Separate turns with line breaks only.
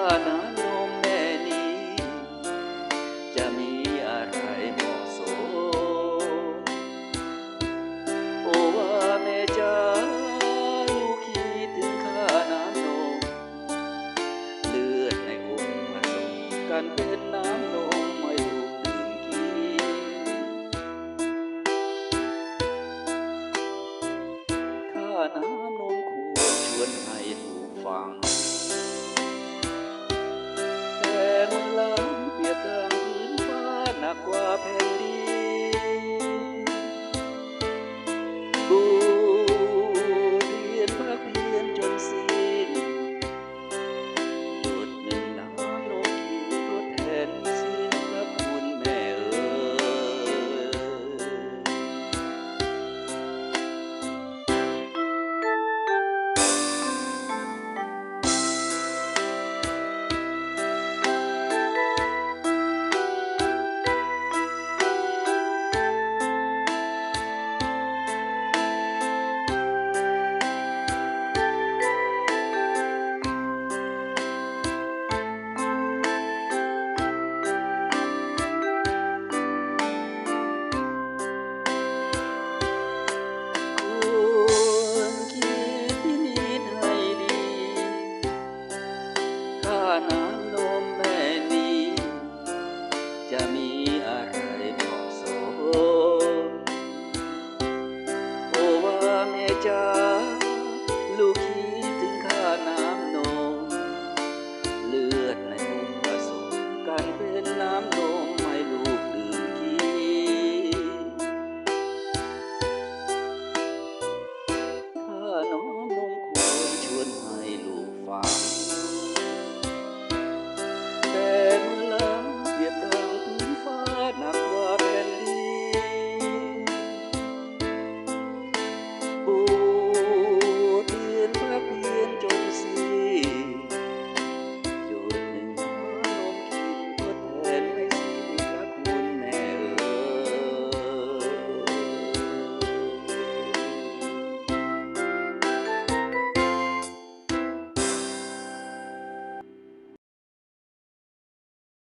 านานนมแม่นี้ จะมีอะไรเหมาะสม โอว่าแม่จ้าลูกคิดถึงข้านานนม เลือดในอกผสมกันเป็นน้ำนมไม่ถูกดื่มกินข้าน้ำนมควรชวนให้ถูกฟัง จ๋าลูกคิดถึงข้าน้ำนม เลือดในอกผสมกันเป็นน้ำนมให้ลูกดื่มกินข้าน้ำนมควรชวนให้ลูกฟัง